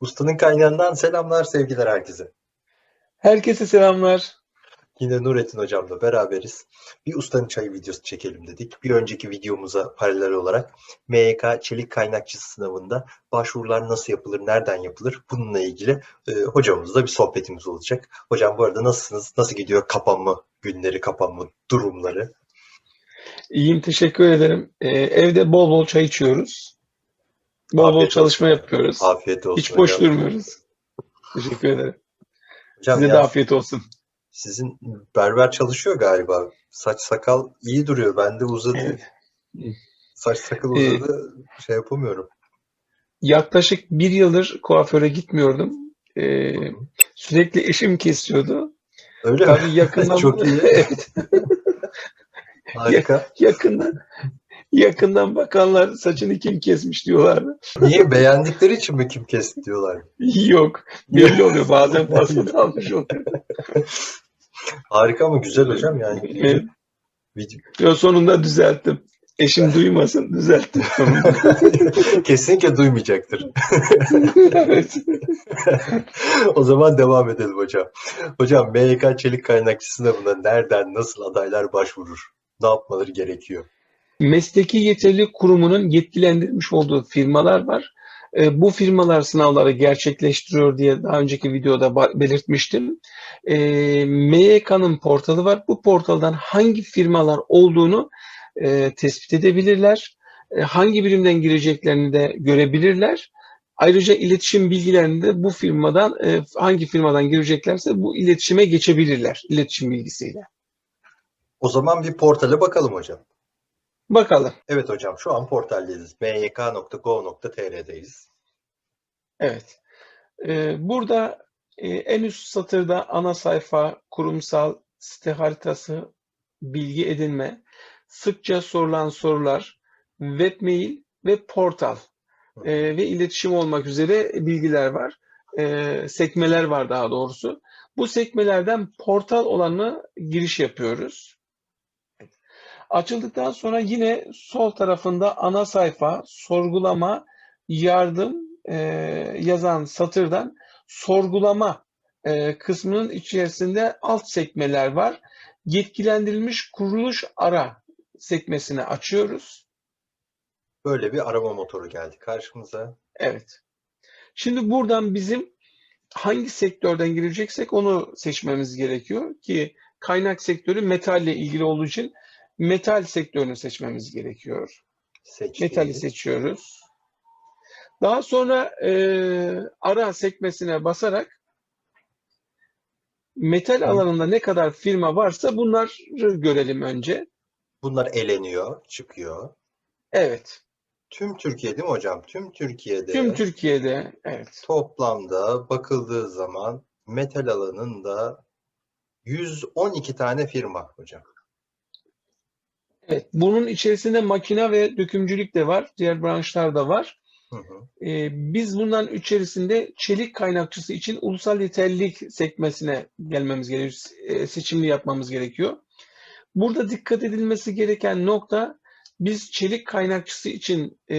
Ustanın kaynağından selamlar, sevgiler herkese. Herkese selamlar. Yine Nurettin Hocam'la beraberiz. Bir ustanın çayı videosu çekelim dedik. Bir önceki videomuza paralel olarak MYK çelik kaynakçısı sınavında başvurular nasıl yapılır, nereden yapılır bununla ilgili e, hocamızla bir sohbetimiz olacak. Hocam bu arada nasılsınız? Nasıl gidiyor kapanma günleri, kapanma durumları? İyiyim, teşekkür ederim. Ee, evde bol bol çay içiyoruz. Bol bol Afiyet çalışma olsun. yapıyoruz. Afiyet olsun Hiç boş hocam. durmuyoruz. Teşekkür ederim. Hocam Size ya, de afiyet olsun. sizin berber çalışıyor galiba. Saç sakal iyi duruyor. Bende uzadı. Evet. Saç sakal Ee, uzadı. Şey yapamıyorum. Yaklaşık bir yıldır kuaföre gitmiyordum. Ee, sürekli eşim kesiyordu. Öyle mi? Tabii yakından Çok iyi. Evet, Harika. yakından yakından bakanlar saçını kim kesmiş diyorlardı. Niye beğendikleri için mi kim kesti diyorlar? Yok, belli oluyor. Bazen fazla da almış oluyor. Harika ama güzel hocam yani. Evet. Video- sonunda düzelttim. Eşim duymasın düzelttim. Kesinlikle duymayacaktır. evet. o zaman devam edelim hocam. Hocam MYK çelik kaynakçı sınavına nereden nasıl adaylar başvurur? Ne yapmaları gerekiyor? Mesleki Yeterlilik Kurumu'nun yetkilendirmiş olduğu firmalar var. E, bu firmalar sınavları gerçekleştiriyor diye daha önceki videoda belirtmiştim. E, MYK'nın portalı var. Bu portaldan hangi firmalar olduğunu e, tespit edebilirler. E, hangi birimden gireceklerini de görebilirler. Ayrıca iletişim bilgilerini de bu firmadan hangi firmadan gireceklerse bu iletişime geçebilirler iletişim bilgisiyle. O zaman bir portale bakalım hocam. Bakalım. Evet hocam şu an portaldeyiz. myk.go.tr'deyiz. Evet. Ee, burada e, en üst satırda ana sayfa, kurumsal site haritası, bilgi edinme, sıkça sorulan sorular, webmail ve portal e, ve iletişim olmak üzere bilgiler var. E, sekmeler var daha doğrusu. Bu sekmelerden portal olanı giriş yapıyoruz. Açıldıktan sonra yine sol tarafında ana sayfa, sorgulama, yardım e, yazan satırdan sorgulama e, kısmının içerisinde alt sekmeler var. Yetkilendirilmiş kuruluş ara sekmesini açıyoruz. Böyle bir arama motoru geldi karşımıza. Evet. Şimdi buradan bizim hangi sektörden gireceksek onu seçmemiz gerekiyor ki kaynak sektörü metalle ilgili olduğu için metal sektörünü seçmemiz gerekiyor. Seç. Metali seçiyoruz. Daha sonra e, ara sekmesine basarak metal alanında ne kadar firma varsa bunları görelim önce. Bunlar eleniyor, çıkıyor. Evet. Tüm Türkiye değil mi hocam? Tüm Türkiye'de Tüm Türkiye'de evet. toplamda bakıldığı zaman metal alanında 112 tane firma hocam. Evet. Bunun içerisinde makine ve dökümcülük de var. Diğer branşlar da var. Hı hı. E, biz bundan içerisinde çelik kaynakçısı için ulusal yeterlilik sekmesine gelmemiz gerekiyor. e, seçimli yapmamız gerekiyor. Burada dikkat edilmesi gereken nokta biz çelik kaynakçısı için e,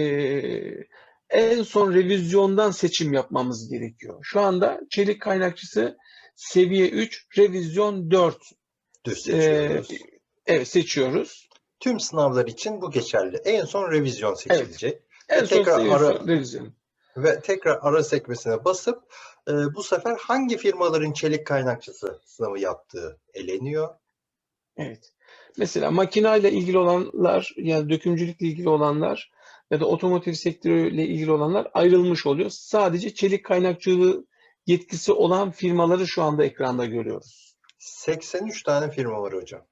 en son revizyondan seçim yapmamız gerekiyor. Şu anda çelik kaynakçısı seviye 3, revizyon 4 Düz e, seçiyoruz. evet seçiyoruz. Tüm sınavlar için bu geçerli. En son revizyon seçilecek. En son tekrar seviye ara- revizyon. Ve tekrar ara sekmesine basıp e, bu sefer hangi firmaların çelik kaynakçısı sınavı yaptığı eleniyor. Evet. Mesela makinayla ilgili olanlar, yani dökümcülükle ilgili olanlar ya da otomotiv sektörüyle ilgili olanlar ayrılmış oluyor. Sadece çelik kaynakçılığı yetkisi olan firmaları şu anda ekranda görüyoruz. 83 tane firma var hocam.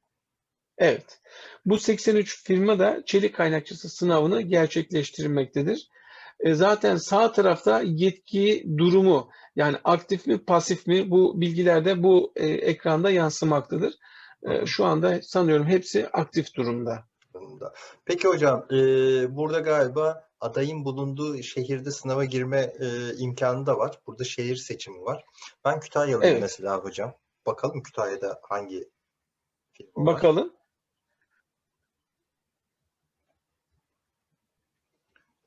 Evet. Bu 83 firma da çelik kaynakçısı sınavını gerçekleştirmektedir. E, zaten sağ tarafta yetki durumu yani aktif mi pasif mi bu bilgiler de bu e, ekranda yansımaktadır. E, şu anda sanıyorum hepsi aktif durumda. Peki hocam, e, burada galiba adayın bulunduğu şehirde sınava girme e, imkanı da var. Burada şehir seçimi var. Ben Kütahyalıyım Evet. mesela hocam. Bakalım Kütahya'da hangi firma var. Bakalım.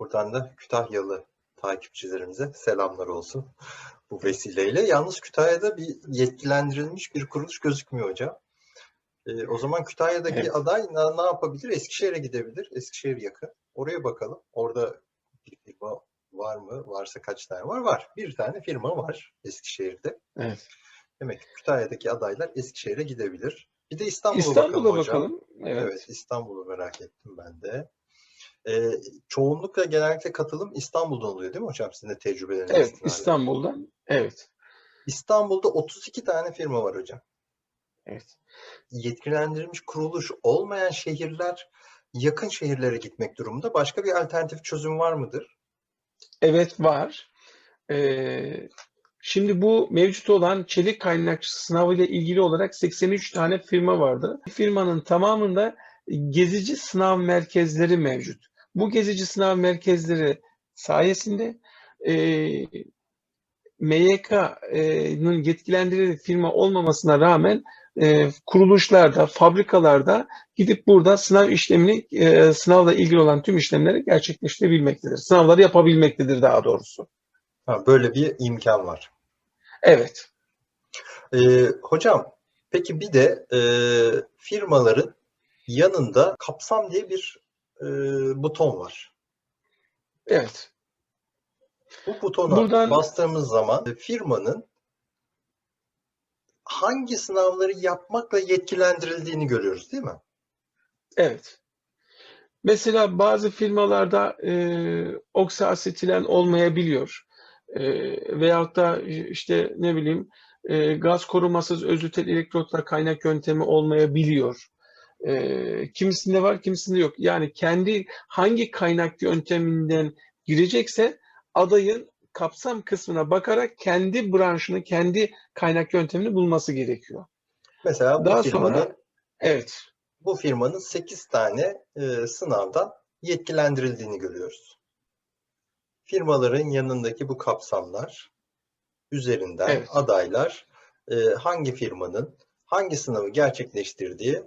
Buradan da Kütahyalı takipçilerimize selamlar olsun bu vesileyle. Yalnız Kütahya'da bir yetkilendirilmiş bir kuruluş gözükmüyor hocam. Ee, o zaman Kütahya'daki Evet. aday ne, ne yapabilir? Eskişehir'e gidebilir. Eskişehir yakın. Oraya bakalım. Orada bir firma var mı? Varsa kaç tane var? Var. Bir tane firma var Eskişehir'de. Evet. Demek ki Kütahya'daki adaylar Eskişehir'e gidebilir. Bir de İstanbul'a, İstanbul'a bakalım hocam. bakalım. Evet. Evet, İstanbul'u merak ettim ben de. Ee, çoğunlukla genellikle katılım İstanbul'dan oluyor değil mi hocam? Sizin de tecrübeleriniz Evet. İstanbul'dan. Evet. İstanbul'da 32 tane firma var hocam. Evet. Yetkilendirilmiş kuruluş olmayan şehirler yakın şehirlere gitmek durumunda. Başka bir alternatif çözüm var mıdır? Evet var. Ee, şimdi bu mevcut olan çelik kaynakçı sınavı ile ilgili olarak 83 tane firma vardı. Firmanın tamamında gezici sınav merkezleri mevcut. Bu gezici sınav merkezleri sayesinde e, MYK'nın yetkilendirildiği firma olmamasına rağmen e, kuruluşlarda, fabrikalarda gidip burada sınav işlemini, e, sınavla ilgili olan tüm işlemleri gerçekleştirebilmektedir. Sınavları yapabilmektedir daha doğrusu. Ha, böyle bir imkan var. Evet, Ee, hocam, peki bir de e, firmaların yanında kapsam diye bir e, buton var. evet. Bu butona Buradan- bastığımız zaman e, firmanın hangi sınavları yapmakla yetkilendirildiğini görüyoruz değil mi? Evet. Mesela bazı firmalarda e, oksasetilen olmayabiliyor. E, veyahut da işte ne bileyim e, gaz korumasız özütel elektrotla kaynak yöntemi olmayabiliyor. E, kimisinde var, kimisinde yok. Yani kendi hangi kaynak yönteminden girecekse adayın kapsam kısmına bakarak kendi branşını, kendi kaynak yöntemini bulması gerekiyor. Mesela bu Daha firmanın sonra evet, bu firmanın 8 tane e, sınavdan yetkilendirildiğini görüyoruz. Firmaların yanındaki bu kapsamlar üzerinden Evet. adaylar e, hangi firmanın hangi sınavı gerçekleştirdiğini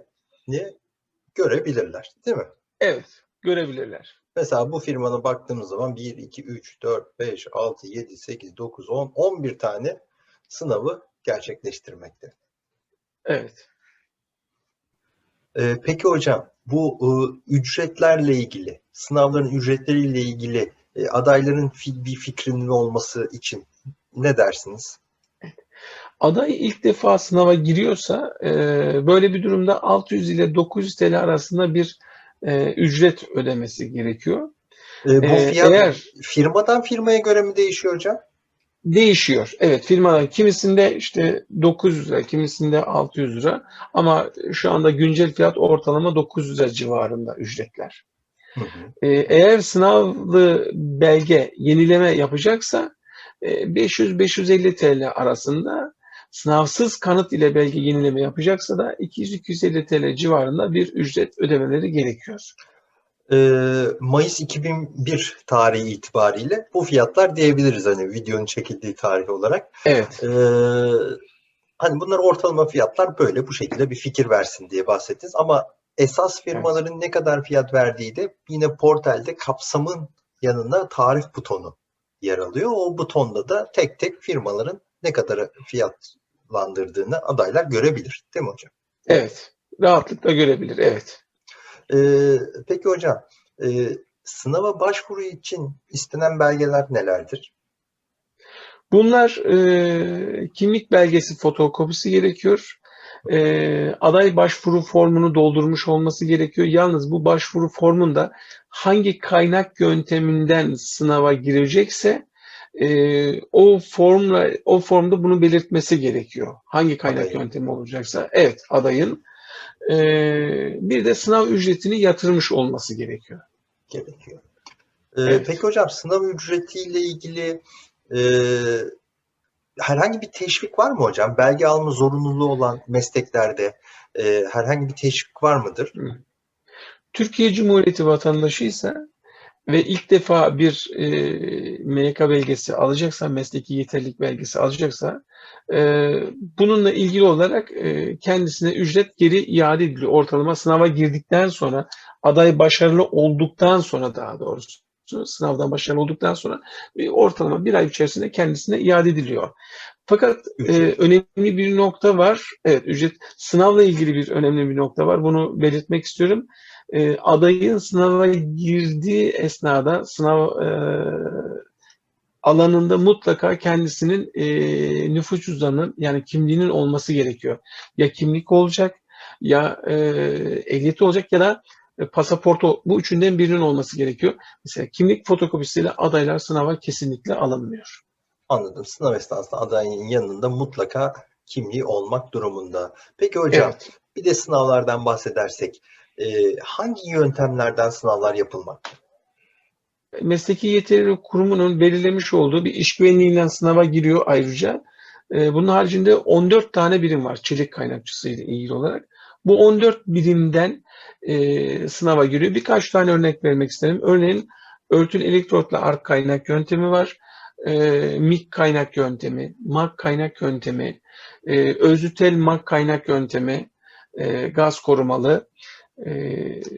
görebilirler, değil mi? evet görebilirler. Mesela bu firmana baktığımız zaman 1, 2, 3, 4, 5, 6, 7, 8, 9, 10, 11 tane sınavı gerçekleştirmekte. Evet. Ee, peki hocam bu e, ücretlerle ilgili, sınavların ücretleriyle ilgili e, adayların bir fikrinin olması için ne dersiniz? Aday ilk defa sınava giriyorsa e, böyle bir durumda 600 ile 900 TL arasında bir e, ücret ödemesi gerekiyor. Ee, bu Ee, fiyat eğer- firmadan firmaya göre mi değişiyor hocam? Değişiyor. Evet firmalar kimisinde işte 900 lira, kimisinde 600 lira ama şu anda güncel fiyat ortalama 900 lira civarında ücretler. Hı hı. Ee, eğer sınavlı belge yenileme yapacaksa e, 500-550 TL arasında sınavsız kanıt ile belge yenileme yapacaksa da 200-250 TL civarında bir ücret ödemeleri gerekiyor. Ee, Mayıs 2001 tarihi itibariyle bu fiyatlar diyebiliriz hani videonun çekildiği tarih olarak. Evet, Ee, hani bunlar ortalama fiyatlar böyle bu şekilde bir fikir versin diye bahsettiniz ama esas firmaların ne kadar fiyat verdiği de yine portalde kapsamın yanında tarih butonu yer alıyor. O butonda da tek tek firmaların ne kadar fiyatlandırdığını adaylar görebilir. Değil mi hocam? evet. Rahatlıkla görebilir, evet. Ee, peki hocam e, sınava başvuru için istenen belgeler nelerdir? Bunlar e, kimlik belgesi fotokopisi gerekiyor. E, aday başvuru formunu doldurmuş olması gerekiyor. Yalnız bu başvuru formunda hangi kaynak yönteminden sınava girecekse e, o formla o formda bunu belirtmesi gerekiyor. Hangi kaynak Adayın. yöntemi olacaksa, evet adayın. E, bir de sınav ücretini yatırmış olması gerekiyor. gerekiyor. Ee, Evet. Peki hocam sınav ücretiyle ilgili e, herhangi bir teşvik var mı hocam? Belge alma zorunluluğu olan mesleklerde e, herhangi bir teşvik var mıdır? Türkiye Cumhuriyeti vatandaşıysa ve ilk defa bir e, MYK belgesi alacaksa, mesleki yeterlilik belgesi alacaksa e, bununla ilgili olarak e, kendisine ücret geri iade ediliyor. Ortalama sınava girdikten sonra, aday başarılı olduktan sonra daha doğrusu. sınavdan başarılı olduktan sonra bir ortalama bir ay içerisinde kendisine iade ediliyor. Fakat e, önemli bir nokta var. Evet, ücret sınavla ilgili bir önemli bir nokta var. Bunu belirtmek istiyorum. E, adayın sınava girdiği esnada sınav e, alanında mutlaka kendisinin e, nüfus cüzdanının yani kimliğinin olması gerekiyor. Ya kimlik olacak ya e, ehliyeti olacak ya da e, pasaportu bu üçünden birinin olması gerekiyor. Mesela kimlik fotokopisiyle adaylar sınava kesinlikle alınmıyor. Anladım. Sınav esnasında adayın yanında mutlaka kimliği olmak durumunda. Peki hocam Evet. bir de sınavlardan bahsedersek e, hangi yöntemlerden sınavlar yapılmakta? Mesleki Yeterlilik Kurumu'nun belirlemiş olduğu bir iş güvenliğinden sınava giriyor ayrıca. Ee, Bunun haricinde 14 tane birim var çelik kaynakçısı ile ilgili olarak. Bu 14 birimden e, sınava giriyor. Birkaç tane örnek vermek isterim. Örneğin örtülü elektrotla ark kaynak yöntemi var. E, MIG kaynak yöntemi, MAG kaynak yöntemi, e, özütel MAG kaynak yöntemi, e, gaz korumalı,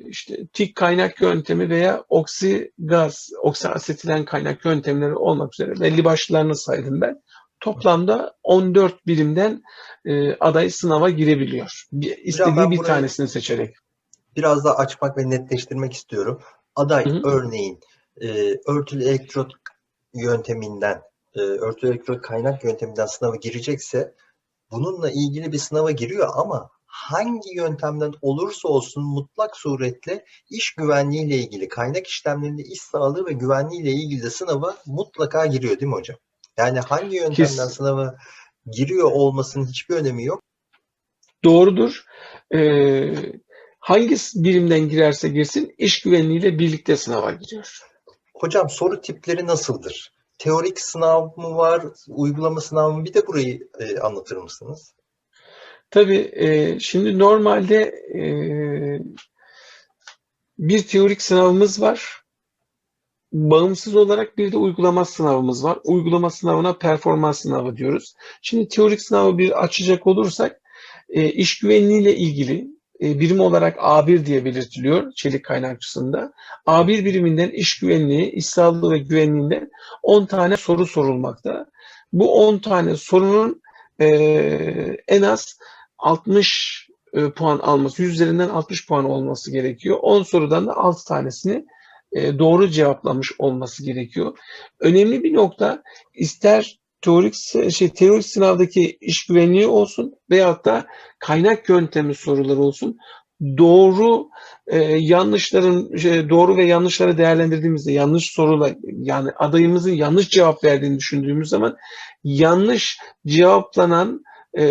işte tik kaynak yöntemi veya oksi gaz, oksi asetilen kaynak yöntemleri olmak üzere belli başlarını saydım ben. Toplamda 14 birimden e, aday sınava girebiliyor. İstediği bir tanesini seçerek. Biraz daha açmak ve netleştirmek istiyorum. Aday Hı hı. örneğin e, örtülü elektrot yönteminden, e, örtülü elektrot kaynak yönteminden sınava girecekse bununla ilgili bir sınava giriyor ama hangi yöntemden olursa olsun mutlak suretle iş güvenliği ile ilgili, kaynak işlemlerinde iş sağlığı ve güvenliği ile ilgili de sınava mutlaka giriyor değil mi hocam? Yani hangi yöntemden Kes- sınava giriyor olmasının hiçbir önemi yok. Doğrudur. E, hangi birimden girerse girsin iş güvenliğiyle birlikte sınava giriyor. Hocam soru tipleri nasıldır? Teorik sınav mı var, uygulama sınavı mı? Bir de burayı e, anlatır mısınız? Tabii e, şimdi normalde e, bir teorik sınavımız var. Bağımsız olarak bir de uygulama sınavımız var. Uygulama sınavına performans sınavı diyoruz. Şimdi teorik sınavı bir açacak olursak e, iş güvenliği ile ilgili e, birim olarak A1 diye belirtiliyor çelik kaynakçısında. A1 biriminden iş güvenliği, iş sağlığı ve güvenliğinden 10 tane soru sorulmakta. Bu 10 tane sorunun e, en az 60 e, puan alması, 100 üzerinden 60 puan olması gerekiyor. 10 sorudan da 6 tanesini e, doğru cevaplamış olması gerekiyor. Önemli bir nokta ister teorik şey teorik sınavdaki iş güvenliği olsun veyahut da kaynak yöntemi soruları olsun. Doğru e, yanlışların şey, doğru ve yanlışları değerlendirdiğimizde yanlış sorular yani adayımızın yanlış cevap verdiğini düşündüğümüz zaman yanlış cevaplanan e,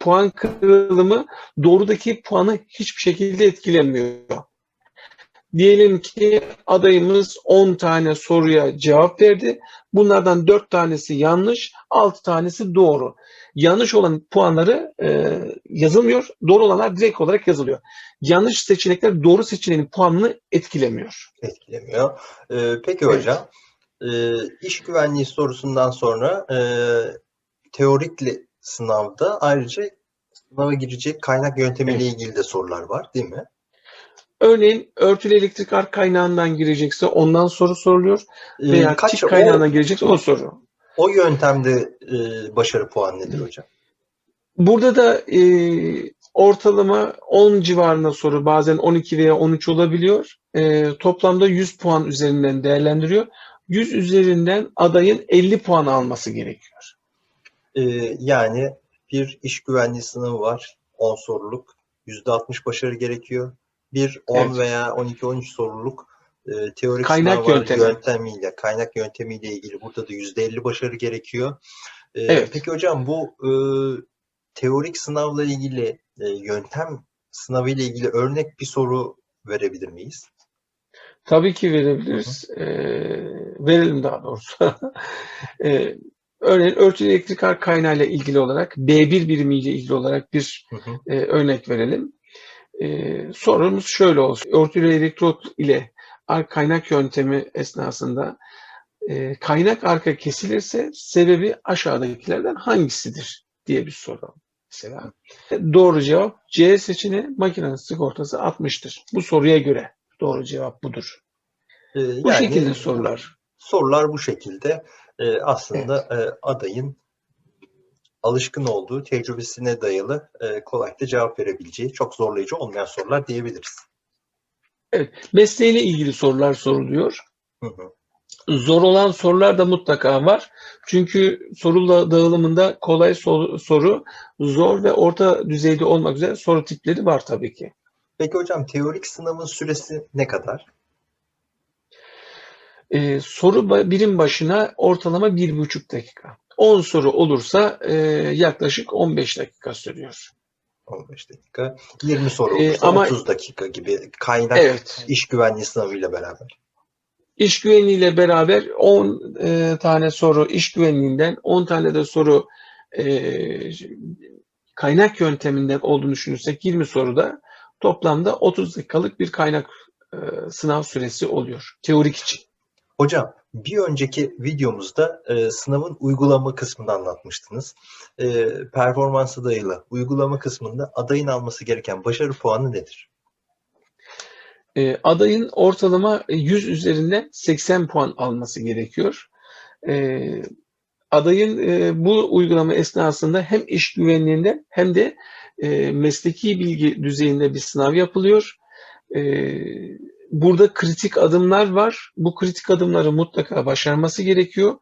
puan kırılımı doğrudaki puanı hiçbir şekilde etkilemiyor. Diyelim ki adayımız 10 tane soruya cevap verdi. Bunlardan 4 tanesi yanlış, 6 tanesi doğru. Yanlış olan puanları e, yazılmıyor, doğru olanlar direkt olarak yazılıyor. Yanlış seçenekler doğru seçeneğin puanını etkilemiyor. Etkilemiyor. E, peki Evet. hocam, e, iş güvenliği sorusundan sonra e, teorikli sınavda ayrıca sınava girecek kaynak yöntemiyle ilgili de sorular var değil mi? Örneğin örtülü elektrik ark kaynağından girecekse ondan soru soruluyor E, veya kaç çift o, kaynağından girecekse o soru. o yöntemde e, başarı puanı nedir hocam? Burada da e, ortalama 10 civarında soru bazen 12 veya 13 olabiliyor. E, toplamda 100 puan üzerinden değerlendiriyor. 100 üzerinden adayın 50 puan alması gerekiyor. E, yani bir iş güvenliği sınavı var. 10 soruluk. %60 başarı gerekiyor. Bir 10 Evet. veya 12-13 soruluk e, teorik Kaynak sınav var. yöntemi. Yöntemiyle, kaynak yöntemiyle ilgili burada da %50 başarı gerekiyor. E, Evet. Peki hocam bu e, teorik sınavla ilgili e, yöntem sınavı ile ilgili örnek bir soru verebilir miyiz? Tabii ki verebiliriz. E, verelim daha doğrusu. e, örneğin örtülü elektrik ark kaynağıyla ilgili olarak B1 birimiyle ilgili olarak bir Hı hı. e, örnek verelim. E, sorumuz şöyle olsun. Örtülü elektrot ile ark kaynak yöntemi esnasında e, kaynak arka kesilirse sebebi aşağıdakilerden hangisidir diye bir soru. Mesela doğru cevap C seçeneği makinenin sigortası 60'tır. Bu soruya göre doğru cevap budur. E, Bu yani şekilde sorular. sorular bu şekilde. E, aslında e, adayın alışkın olduğu, tecrübesine dayalı e, kolaylıkla cevap verebileceği çok zorlayıcı olmayan sorular diyebiliriz. Mesleğiyle ilgili sorular soruluyor. Hı hı. Zor olan sorular da mutlaka var. Çünkü soru da- dağılımında kolay soru, soru, zor ve orta düzeyde olmak üzere soru tipleri var tabii ki. Peki hocam teorik sınavın süresi ne kadar? Ee, soru birim başına ortalama bir buçuk dakika. 10 soru olursa e, yaklaşık 15 dakika sürüyor. 15 dakika. 20 soru E, olursa ama- 30 dakika gibi kaynak Evet. iş güvenliği sınavıyla beraber. İş güvenliğiyle beraber 10 e, tane soru iş güvenliğinden, 10 tane de soru e, kaynak yönteminden olduğunu düşünürsek 20 soruda toplamda 30 dakikalık bir kaynak e, sınav süresi oluyor teorik için. Hocam bir önceki videomuzda e, sınavın uygulama kısmını anlatmıştınız. E, performansa dayalı uygulama kısmında adayın alması gereken başarı puanı nedir? E, adayın ortalama 100 üzerinden 80 puan alması gerekiyor. E, adayın e, bu uygulama esnasında hem iş güvenliğinde hem de e, mesleki bilgi düzeyinde bir sınav yapılıyor. E, burada kritik adımlar var. Bu kritik adımları mutlaka başarması gerekiyor.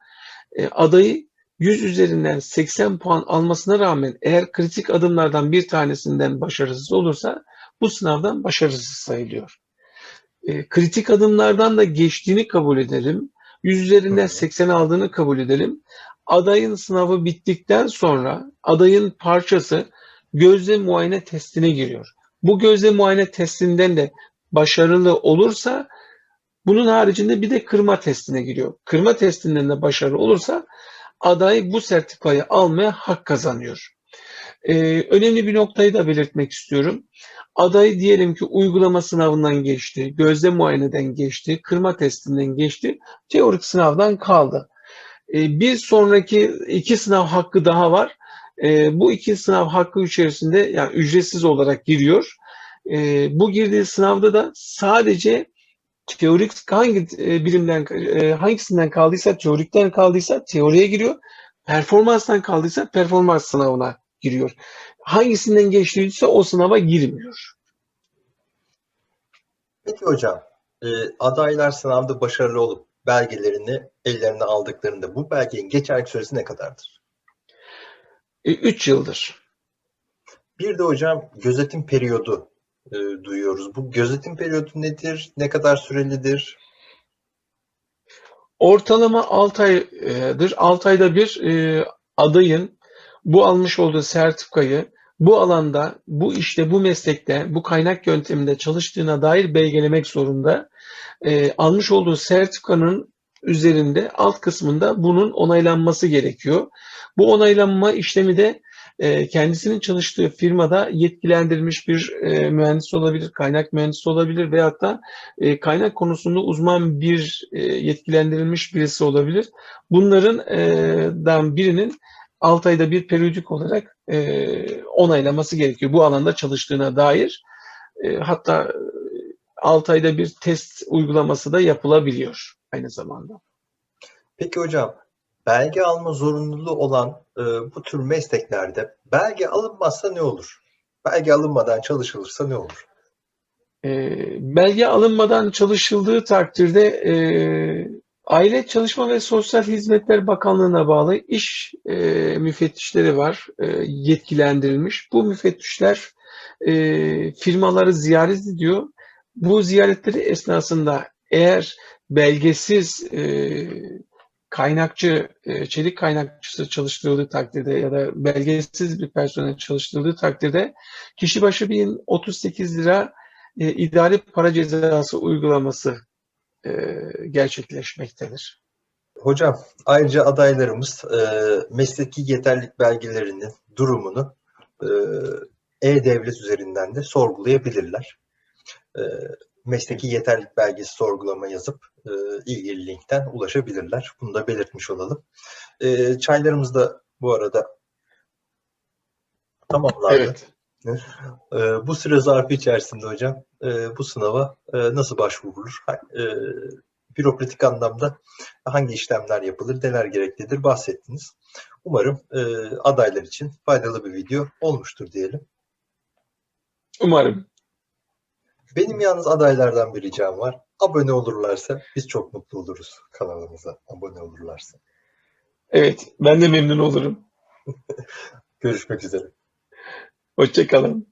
E, adayı 100 üzerinden 80 puan almasına rağmen eğer kritik adımlardan bir tanesinden başarısız olursa bu sınavdan başarısız sayılıyor. E, kritik adımlardan da geçtiğini kabul edelim. 100 üzerinden 80 aldığını kabul edelim. Adayın sınavı bittikten sonra adayın parçası gözle muayene testine giriyor. Bu gözle muayene testinden de başarılı olursa bunun haricinde bir de kırma testine giriyor. Kırma testinden de başarılı olursa aday bu sertifikayı almaya hak kazanıyor. Ee, önemli bir noktayı da belirtmek istiyorum. Aday diyelim ki uygulama sınavından geçti, gözle muayeneden geçti, kırma testinden geçti, teorik sınavdan kaldı. Ee, bir sonraki iki sınav hakkı daha var. Ee, bu iki sınav hakkı içerisinde yani ücretsiz olarak giriyor. Ee, bu girdiği sınavda da sadece teorik hangi e, birimden e, hangisinden kaldıysa teorikten kaldıysa teoriye giriyor. Performanstan kaldıysa performans sınavına giriyor. Hangisinden geçtiyse o sınava girmiyor. Peki hocam, e, adaylar sınavda başarılı olup belgelerini ellerine aldıklarında bu belgenin geçerlilik süresi ne kadardır? 3 yıldır. Bir de hocam gözetim periyodu e, duyuyoruz. Bu gözetim periyodu nedir? Ne kadar sürelidir? Ortalama 6 aydır. 6 ayda bir e, adayın bu almış olduğu sertifikayı bu alanda, bu işte, bu meslekte, bu kaynak yönteminde çalıştığına dair belgelemek zorunda. E, almış olduğu sertifikanın üzerinde alt kısmında bunun onaylanması gerekiyor. Bu onaylanma işlemi de e, kendisinin çalıştığı firmada yetkilendirilmiş bir e, mühendis olabilir, kaynak mühendisi olabilir veyahut da e, kaynak konusunda uzman bir e, yetkilendirilmiş birisi olabilir. Bunların birinin 6 ayda bir periyodik olarak onaylaması gerekiyor. Bu alanda çalıştığına dair. Hatta 6 ayda bir test uygulaması da yapılabiliyor aynı zamanda. Peki hocam, belge alma zorunluluğu olan e, bu tür mesleklerde belge alınmazsa ne olur? Belge alınmadan çalışılırsa ne olur? E, belge alınmadan çalışıldığı takdirde e, Aile Çalışma ve Sosyal Hizmetler Bakanlığı'na bağlı iş e, müfettişleri var, e, yetkilendirilmiş. Bu müfettişler e, firmaları ziyaret ediyor. Bu ziyaretleri esnasında eğer belgesiz e, kaynakçı, e, çelik kaynakçısı çalıştırıldığı takdirde ya da belgesiz bir personel çalıştırıldığı takdirde kişi başı 1038 lira e, idari para cezası uygulaması e, gerçekleşmektedir. Hocam, ayrıca adaylarımız e, mesleki yeterlilik belgelerinin durumunu e, e-devlet üzerinden de sorgulayabilirler. E, mesleki yeterlilik belgesi sorgulama yazıp e, ilgili linkten ulaşabilirler. Bunu da belirtmiş olalım. E, çaylarımız da bu arada tamamlandı. Evet. E, bu süre zarfı içerisinde hocam e, bu sınava e, nasıl başvurulur? E, bürokratik anlamda hangi işlemler yapılır, neler gereklidir bahsettiniz. Umarım e, adaylar için faydalı bir video olmuştur diyelim. Umarım. Benim yalnız adaylardan bir ricam var. Abone olurlarsa biz çok mutlu oluruz kanalımıza abone olurlarsa. Evet, ben de memnun olurum. Görüşmek üzere. Hoşçakalın.